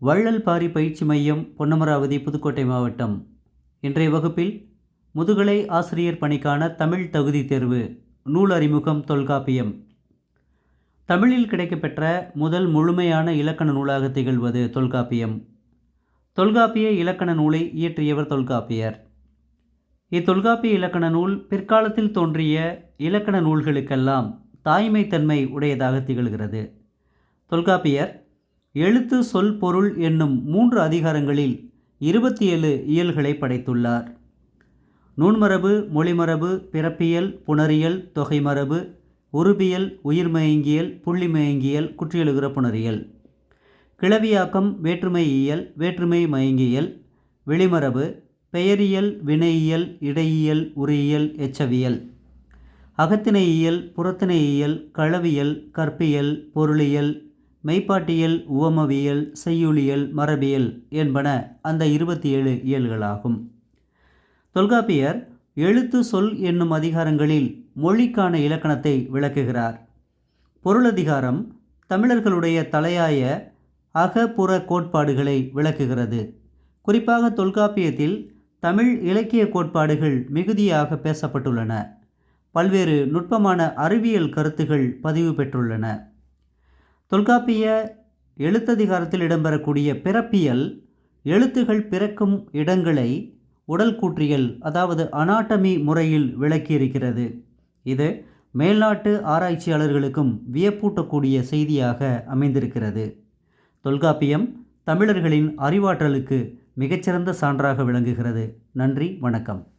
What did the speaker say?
வள்ளல் பாரி பயிற்சி மையம் பொன்னமராவதி புதுக்கோட்டை மாவட்டம். இன்றைய வகுப்பில் முதுகலை ஆசிரியர் பணிக்கான தமிழ் தகுதி தேர்வு நூல் அறிமுகம் தொல்காப்பியம். தமிழில் கிடைக்கப்பெற்ற முதல் முழுமையான இலக்கண நூலாக திகழ்வது தொல்காப்பியம். தொல்காப்பிய இலக்கண நூலை இயற்றியவர் தொல்காப்பியர். இத்தொல்காப்பிய இலக்கண நூல் பிற்காலத்தில் தோன்றிய இலக்கண நூல்களுக்கெல்லாம் தாய்மைத்தன்மை உடையதாக திகழ்கிறது. தொல்காப்பியர் எழுத்து சொல் பொருள் என்னும் மூன்று அதிகாரங்களில் இருபத்தி ஏழு இயல்களை படைத்துள்ளார். நூன்மரபு மொழிமரபு பிறப்பியல் புணரியல் தொகைமரபு உருபியல் உயிர்மயங்கியல் புள்ளிமயங்கியல் குற்றியலுகிற புணரியல். கிளவியாக்கம் வேற்றுமையியல் வேற்றுமை மயங்கியல் வெளிமரபு பெயரியல் வினையியல் இடையியல் உரியியல் எச்சவியல். அகத்தினையியல் புறத்தினையியல் களவியல் கற்பியல் பொருளியல் மெய்ப்பாட்டியல் உவமவியல் செய்யுளியல் மரபியல் என்பன அந்த இருபத்தி ஏழு இயல்களாகும். தொல்காப்பியர் எழுத்து சொல் என்னும் அதிகாரங்களில் மொழிக்கான இலக்கணத்தை விளக்குகிறார். பொருளதிகாரம் தமிழர்களுடைய தலையாய அகப்புற கோட்பாடுகளை விளக்குகிறது. குறிப்பாக தொல்காப்பியத்தில் தமிழ் இலக்கிய கோட்பாடுகள் மிகுதியாக பேசப்பட்டுள்ளன. பல்வேறு நுட்பமான அறிவியல் கருத்துகள் பதிவு பெற்றுள்ளன. தொல்காப்பிய எழுத்ததிகாரத்தில் இடம்பெறக்கூடிய பிறப்பியல் எழுத்துகள் பிறக்கும் இடங்களை உடல் கூற்றியல் அதாவது அனாட்டமி முறையில் விளக்கியிருக்கிறது. இது மேல்நாட்டு ஆராய்ச்சியாளர்களுக்கும் வியப்பூட்டக்கூடிய செய்தியாக அமைந்திருக்கிறது. தொல்காப்பியம் தமிழர்களின் அறிவாற்றலுக்கு மிகச்சிறந்த சான்றாக விளங்குகிறது. நன்றி வணக்கம்.